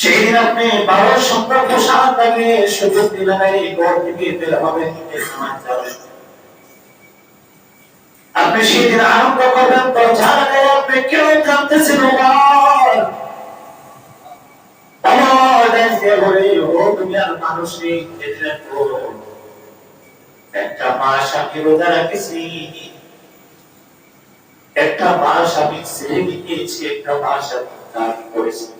সেই দিন আপনি বারো সন্তান পোশাক লাগিয়ে সুযোগ দিলেন, এই ঘর থেকে বের হবে আপনি সেই দিন আনন্দ করবেন তো জানে আপনি কেউ তো একটা মাস আমি ছেড়ে গিয়েছি একটা মাস আমি আমি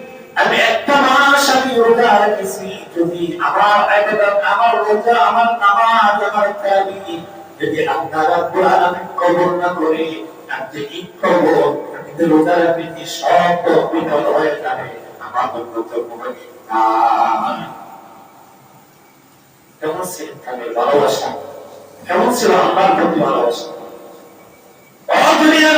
আমি একটা মাস আমি রোজা রেখেছি যদি আমার আবাদত আমার রোজা আমার নামাজ, আমার তাবি যদি আল্লাহ রাব্বুল আলামিন কবুল না করে আমি যে করব যে রোজা রেখেছি সব বিফল হয়ে যাবে? আমার তো কোনো কেমন ছিল তাদের ভালোবাসা? কেমন ছিল আল্লাহর প্রতি ভালোবাসা? দুনিয়ার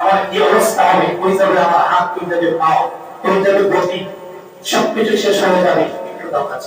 আমার কি অবস্থা হবে ওই যাবে আমার হাত কই যাবে পাও কই যাবে গতি সবকিছু শেষ হয়ে যাবে। একটু দরকার